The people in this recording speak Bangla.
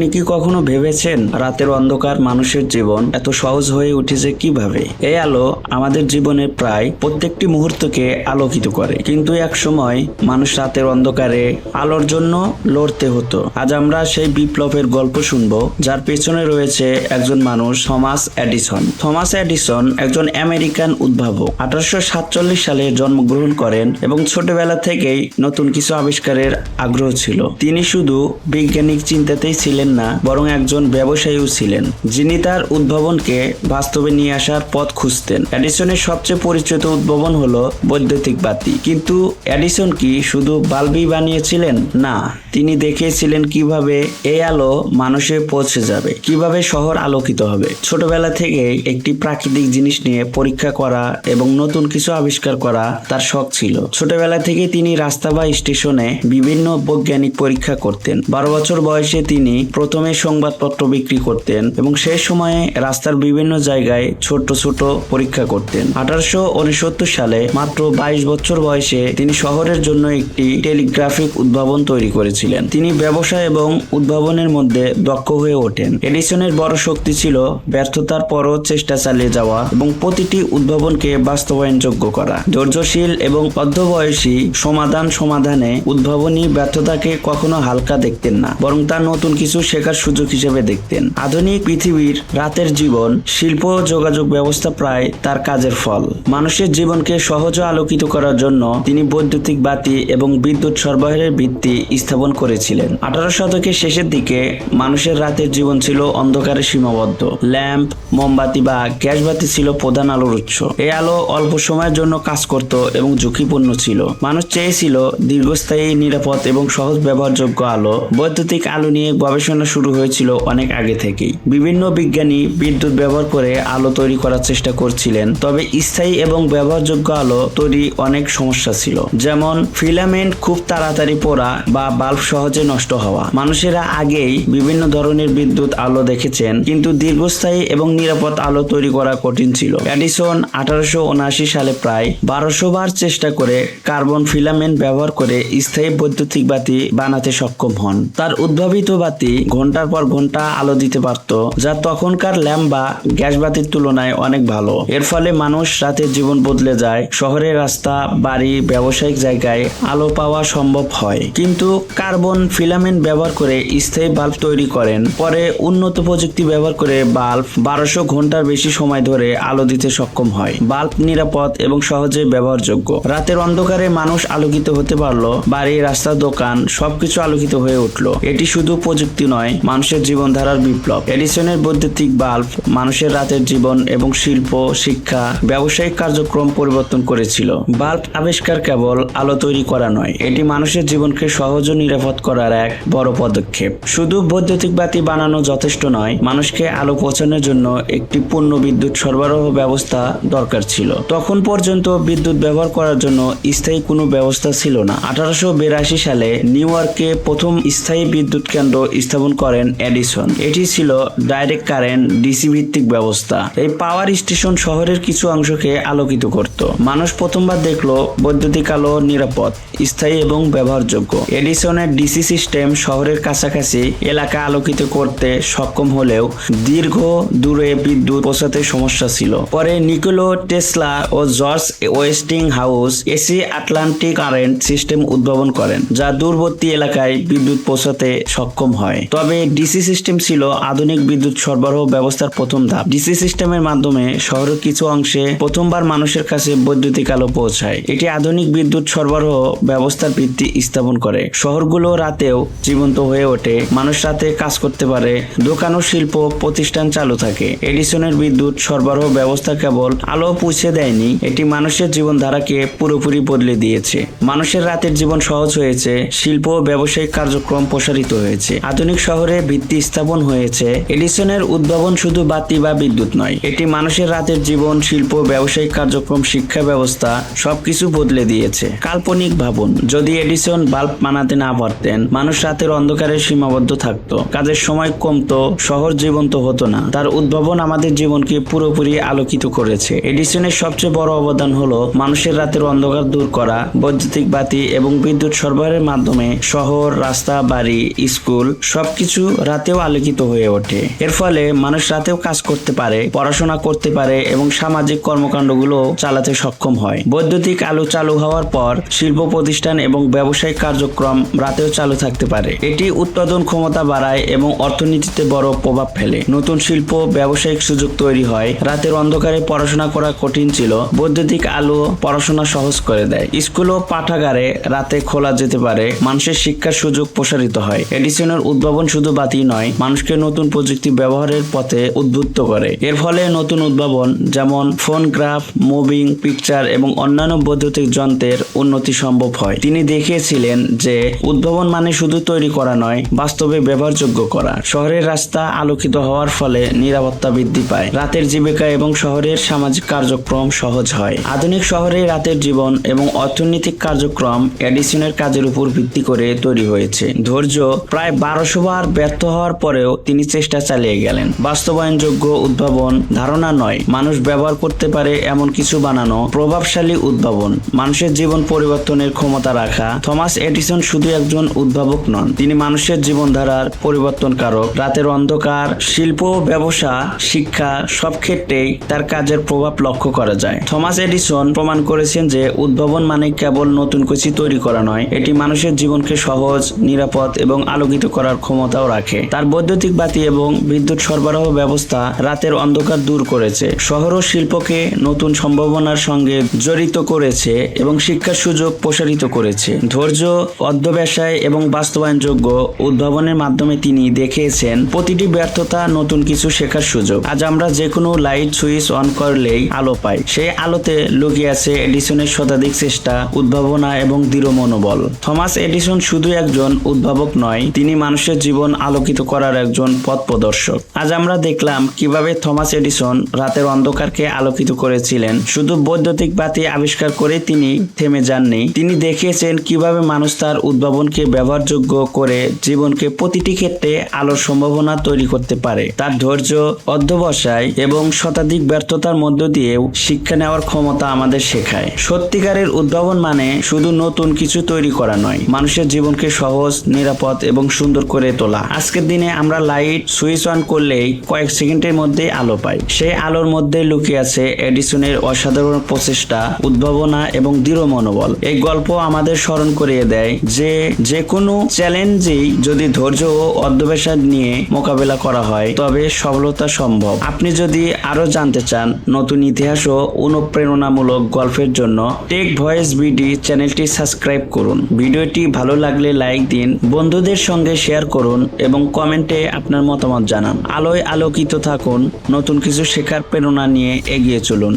আপনি কি কখনো ভেবেছেন রাতের অন্ধকার মানুষের জীবন এত সহজ হয়ে উঠেছে কীভাবে? এই আলো আমাদের জীবনের প্রায় প্রত্যেকটি মুহূর্তকে আলোকিত করে। কিন্তু এক সময় মানুষ রাতের অন্ধকারে আলোর জন্য লড়তে হতো। আজ আমরা সেই বিপ্লবের গল্প শুনব, যার পেছনে রয়েছে একজন মানুষ, থমাস অ্যাডিসন থমাস অ্যাডিসন একজন আমেরিকান উদ্ভাবক। আঠারোশো সাতচল্লিশ সালে জন্মগ্রহণ করেন এবং ছোটবেলা থেকেই নতুন কিছু আবিষ্কারের আগ্রহ ছিল। তিনি শুধু বৈজ্ঞানিক চিন্তাতেই ছিলেন না, বরং একজন ব্যবসায়ীও ছিলেন, যিনি তার উদ্ভাবনকে বাস্তবে নিয়ে আসার পথ খুঁজতেন। এডিসনের সবচেয়ে পরিচিত উদ্ভাবন হলো বৈদ্যুতিক বাতি। কিন্তু এডিসন কি শুধু বাল্বই বানিয়েছিলেন? না, তিনি দেখিয়েছিলেন কীভাবে এই আলো মানুষে পৌঁছে যাবে, কীভাবে শহর আলোকিত হবে। ছোটবেলা থেকে একটি প্রাকৃতিক জিনিস নিয়ে পরীক্ষা করা এবং নতুন কিছু আবিষ্কার করা তার শখ ছিল। ছোটবেলা থেকে তিনি রাস্তা বা স্টেশনে বিভিন্ন বৈজ্ঞানিক পরীক্ষা করতেন। বারো বছর বয়সে তিনি প্রথমে সংবাদপত্র বিক্রি করতেন এবং সেই সময়ে রাস্তার বিভিন্ন জায়গায় ছোট ছোট পরীক্ষা করতেন। আঠারোশো উনসত্তর সালে মাত্র বাইশ বছর বয়সে তিনি শহরের জন্য একটি টেলিগ্রাফিক উদ্ভাবন তৈরি করেছিলেন। তিনি ব্যবসা এবং উদ্ভাবনের মধ্যে দক্ষ হয়ে ওঠেন। এডিসনের বড় শক্তি ছিল ব্যর্থতার পরও চেষ্টা চালিয়ে যাওয়া এবং প্রতিটি উদ্ভাবনকে বাস্তবায়নযোগ্য করা। ধৈর্যশীল এবং অর্ধবয়সী সমাধান সমাধানে উদ্ভাবনী ব্যর্থতাকে কখনো হালকা দেখতেন না, বরং তার নতুন কিছু শেখার সুযোগ হিসেবে দেখতেন। আধুনিক পৃথিবীর রাতের জীবন, শিল্প যোগাযোগ ব্যবস্থা প্রায় তার কাজের ফল। মানুষের জীবনকে সহজ আলোকিত করার জন্য তিনি বৈদ্যুতিক বাতি এবং বিদ্যুৎ সরবরাহের ভিত্তি স্থাপন করেছিলেন। আঠারো শতকের শেষের দিকে মানুষের রাতের জীবন ছিল অন্ধকারে সীমাবদ্ধ। ল্যাম্প, মোমবাতি বা গ্যাস বাতি ছিল প্রধান আলোর উৎস। এই আলো অল্প সময়ের জন্য কাজ করত এবং ঝুঁকিপূর্ণ ছিল। মানুষ চেয়েছিল দীর্ঘস্থায়ী, নিরাপদ এবং সহজ ব্যবহারযোগ্য আলো। বৈদ্যুতিক আলো নিয়ে গবেষণা শুরু হয়েছিল অনেক আগে থেকেই। বিভিন্ন বিজ্ঞানী বিদ্যুৎ ব্যবহার করে আলো তৈরি করার চেষ্টা করছিলেন, তবে স্থায়ী এবং ব্যবহারযোগ্য আলো তৈরি অনেক সমস্যা ছিল। যেমন, ফিলামেন্ট খুব তাড়াতাড়ি পোড়া বা বাল্ব সহজে নষ্ট হওয়া। মানুষেরা আগেই বিভিন্ন ধরনের বিদ্যুৎ আলো দেখেছেন, কিন্তু দীর্ঘস্থায়ী এবং নিরাপদ আলো তৈরি করা কঠিন ছিল। এডিসন আঠারোশো উনআশি সালে প্রায় বারোশো বার চেষ্টা করে কার্বন ফিলামেন্ট ব্যবহার করে স্থায়ী বৈদ্যুতিক বাতি বানাতে সক্ষম হন। তার উদ্ভাবিত বাতি ঘণ্টার পর ঘণ্টা আলো দিতে পারত, যা তখনকার ল্যাম্প বা গ্যাস বাতির তুলনায় অনেক ভালো। এর ফলে মানুষ রাতের জীবন বদলে যায়, শহরের রাস্তা, বাড়ি, ব্যবসায়িক জায়গায় আলো পাওয়া সম্ভব হয়। কিন্তু কার্বন ফিলামেন্ট ব্যবহার করে স্থায়ী বাল্ব তৈরি করেন। পরে উন্নত প্রযুক্তি ব্যবহার করে বাল্ব বারোশো ঘণ্টার বেশি সময় ধরে আলো দিতে সক্ষম হয়। বাল্ব নিরাপদ এবং সহজে ব্যবহারযোগ্য। রাতের অন্ধকারে মানুষ আলোকিত হতে পারল, বাড়ি, রাস্তা, দোকান সবকিছু আলোকিত হয়ে উঠল। এটি শুধু প্রযুক্তি নয়, মানুষের জীবনধারার বিপ্লব। এডিসনের বৈদ্যুতিক বাল্ব মানুষের রাতের জীবন এবং শিল্প, শিক্ষা, ব্যবসায়িক কার্যক্রম পরিবর্তন করেছিল। বাল্ব আবিষ্কার কেবল আলো তৈরি করা নয়, এটি মানুষের জীবনকে সহজ ও নিরাপদ করার এক বড় পদক্ষেপ। শুধু বৈদ্যুতিক বাতি বানানো যথেষ্ট নয়, মানুষকে আলো পৌঁছানোর জন্য একটি পূর্ণ বিদ্যুৎ সরবরাহ ব্যবস্থা দরকার ছিল। তখন পর্যন্ত বিদ্যুৎ ব্যবহার করার জন্য স্থায়ী কোনো ব্যবস্থা ছিল না। আঠারোশো বিরাশি সালে নিউ ইয়র্কে প্রথম স্থায়ী বিদ্যুৎ কেন্দ্র স্থাপন করেন এডিসন। এটি ছিল ডাইরেক্ট কারেন্ট ডিসি ভিত্তিক ব্যবস্থা। এই পাওয়ার স্টেশন শহরের কিছু অংশকে আলোকিত করত। মানুষ প্রথমবার দেখল বৈদ্যুতিক আলো নিরাপদ, স্থায়ী এবং ব্যবহারযোগ্য। এডিসনের ডিসি সিস্টেম শহরের কাছাকাছি এলাকা আলোকিত করতে সক্ষম হলেও দীর্ঘ দূরে বিদ্যুৎ পৌঁছাতে সমস্যা ছিল। পরে নিকোলো, টেসলা ও George Westinghouse AC alternating current system উদ্ভাবন করেন, যা দূরবর্তী এলাকায় বিদ্যুৎ পৌঁছাতে সক্ষম হয়। তবে ডিসি সিস্টেম ছিল আধুনিক বিদ্যুৎ সরবরাহ ব্যবস্থার প্রথম ধাপ। ডিসি সিস্টেমের মাধ্যমে শহরের কিছু অংশে প্রথমবার মানুষের কাছে বৈদ্যুতিক আলো পৌঁছায়। এটি আধুনিক বিদ্যুৎ সরবরাহ ব্যবস্থার ভিত্তি স্থাপন করে। শহরগুলো রাতেও জীবন্ত হয়ে ওঠে। মানুষ রাতে কাজ করতে পারে। দোকান ও শিল্প প্রতিষ্ঠান চালু থাকে। এডিসনের বিদ্যুৎ সরবরাহ ব্যবস্থা কেবল আলো পৌঁছে দেয়নি, এটি মানুষের জীবনধারাকে পুরোপুরি বদলে দিয়েছে। মানুষের রাতের জীবন সহজ হয়েছে। শিল্প ও ব্যবসায়িক কার্যক্রম প্রসারিত হয়েছে। আধুনিক শহরে ভিত্তি স্থাপন হয়েছে। এডিসনের উদ্ভাবন শুধু বাতি বা বিদ্যুৎ নয়, এটি মানুষের রাতের জীবন, শিল্প, ব্যবসায়িক কার্যক্রম, শিক্ষা ব্যবস্থা সবকিছু বদলে দিয়েছে। কাল্পনিক ভাবুন, যদি এডিসন বাল্ব বানাতে না পারতেন, মানুষ রাতের অন্ধকারে সীমাবদ্ধ থাকতো। কাজের সময় কমতো, শহর জীবন্ত হতো না। তার উদ্ভাবন আমাদের জীবনকে পুরোপুরি আলোকিত করেছে। এডিসনের সবচেয়ে বড় অবদান হলো মানুষের রাতের অন্ধকার দূর করা, বৈদ্যুতিক বাতি এবং বিদ্যুৎ সরবরাহের মাধ্যমে শহর, রাস্তা, বাড়ি, স্কুল সব সবকিছু রাতেও আলোকিত হয়ে ওঠে। এর ফলে মানুষ রাতেও কাজ করতে পারে, পড়াশোনা করতে পারে এবং সামাজিক কর্মকাণ্ডগুলো চালাতে সক্ষম হয়। বৈদ্যুতিক আলো চালু হওয়ার পর শিল্প প্রতিষ্ঠান এবং ব্যবসায়িক কার্যক্রম রাতেও চালু থাকতে পারে। এটি উৎপাদন ক্ষমতা বাড়ায় এবং অর্থনীতিতে বড় প্রভাব ফেলে। নতুন শিল্প, ব্যবসায়িক সুযোগ তৈরি হয়। রাতের অন্ধকারে পড়াশোনা করা কঠিন ছিল। বৈদ্যুতিক আলো পড়াশোনা সহজ করে দেয়। স্কুল ও পাঠাগারে রাতে খোলা যেতে পারে। মানুষের শিক্ষার সুযোগ প্রসারিত হয়। এডিসনের উদ্ভাবন শুধু বাতি নয়, মানুষকে নতুন প্রযুক্তি ব্যবহারের পথে উদ্বুদ্ধ করে। এর ফলে নতুন উদ্ভাবন, যেমন ফোন গ্রাফ, মুভিং, পিকচার এবং অন্যান্য বৈদ্যুতিক যন্ত্রের উন্নতি সম্ভব হয়। তিনি দেখিয়েছিলেন যে, উদ্ভাবন মানে শুধু তৈরি করা নয়, বাস্তবে ব্যবহারযোগ্য করা। শহরের রাস্তা আলোকিত হওয়ার ফলে নিরাপত্তা বৃদ্ধি পায়। রাতের জীবিকা এবং শহরের সামাজিক কার্যক্রম সহজ হয়। আধুনিক শহরে রাতের জীবন এবং অর্থনৈতিক কার্যক্রম এডিসনের কাজের উপর ভিত্তি করে তৈরি হয়েছে। ধৈর্য প্রায় বারোশো বার ব্যর্থ হওয়ার পরেও তিনি চেষ্টা চালিয়ে গেলেন। বাস্তবায়নযোগ্য উদ্ভাবন ধারণা নয়, মানুষ ব্যবহার করতে পারে এমন কিছু বানানো, প্রভাবশালী উদ্ভাবন, মানুষের জীবন পরিবর্তনের ক্ষমতা রাখা। থমাস এডিসন শুধু একজন উদ্ভাবক নন, তিনি মানুষের জীবনধারার পরিবর্তনকারক। রাতের অন্ধকার, শিল্প, ব্যবসা, শিক্ষা সব ক্ষেত্রেই তার কাজের প্রভাব লক্ষ্য করা যায়। থমাস এডিসন প্রমাণ করেছেন যে উদ্ভাবন মানে কেবল নতুন কিছু তৈরি করা নয়, এটি মানুষের জীবনকে সহজ, নিরাপদ এবং আলোকিত করার ক্ষমতাও রাখে। তার বৈদ্যুতিক বাতি এবং বিদ্যুৎ সরবরাহ ব্যবস্থা রাতের অন্ধকার দূর করেছে। শহর ও শিল্পকে নতুন সম্ভাবনার সঙ্গে জড়িত করেছে এবং শিক্ষার সুযোগ প্রসারিত করেছে। ধৈর্য, অধ্যবসায় এবং বাস্তবায়নযোগ্য উদ্ভাবনের মাধ্যমে তিনি দেখিয়েছেন, প্রতিটি ব্যর্থতা নতুন কিছু শেখার সুযোগ। আজ আমরা যে কোনো লাইট সুইচ অন করলেই আলো পাই। সেই আলোতে লুকিয়ে আছে এডিসনের শতাধিক চেষ্টা, উদ্ভাবনা এবং দৃঢ় মনোবল। থমাস এডিসন শুধু একজন উদ্ভাবক নয়, তিনি মানুষের জীবন আলোকিত করার একজন পথ প্রদর্শক আজ আমরা দেখলাম কীভাবে থমাস এডিসন রাতের অন্ধকারকে আলোকিত করেছিলেন। শুধু বৈদ্যুতিক বাতি আবিষ্কার করে তিনি থেমে যাননি। তিনি দেখিয়েছেন কীভাবে মানুষ তার উদ্ভাবনকে ব্যবহারযোগ্য করে জীবনকে প্রতিটি ক্ষেত্রে আলোর সম্ভাবনা তৈরি করতে পারে। তার ধৈর্য, অধ্যবসায় এবং শতাধিক ব্যর্থতার মধ্য দিয়েও শিক্ষা নেওয়ার ক্ষমতা আমাদের শেখায়। সত্যিকারের উদ্ভাবন মানে শুধু নতুন কিছু তৈরি করা নয়। মানুষের জীবনকে সহজ, নিরাপদ এবং সুন্দর করে তোলা। আজকের দিনে আমরা লাইট সুইচ অন করলেই কয়েক সেকেন্ডের মধ্যে আলো পাই। সেই আলোর মধ্যে লুকিয়ে আছে এডিসনের অসাধারণ প্রচেষ্টা, উদ্ভাবনা এবং দৃঢ় মনোবল। এই গল্প আমাদের স্মরণ করিয়ে দেয় যে যে কোনো চ্যালেঞ্জেই যদি ধৈর্য ও অধ্যবসায় নিয়ে মোকাবেলা করা হয়, তবে সফলতা সম্ভব। আপনি যদি আরও জানতে চান নতুন ইতিহাস ও অনুপ্রেরণামূলক গল্পের জন্য, টেক ভয়েস বিডি চ্যানেলটি সাবস্ক্রাইব করুন। ভিডিওটি ভালো লাগলে লাইক দিন, বন্ধুদের সঙ্গে শেয়ার করুন এবং কমেন্টে আপনার মতামত জানান। আলোয় আলোকিত থাকুন, নতুন কিছু শেখার প্রেরণা নিয়ে এগিয়ে চলুন।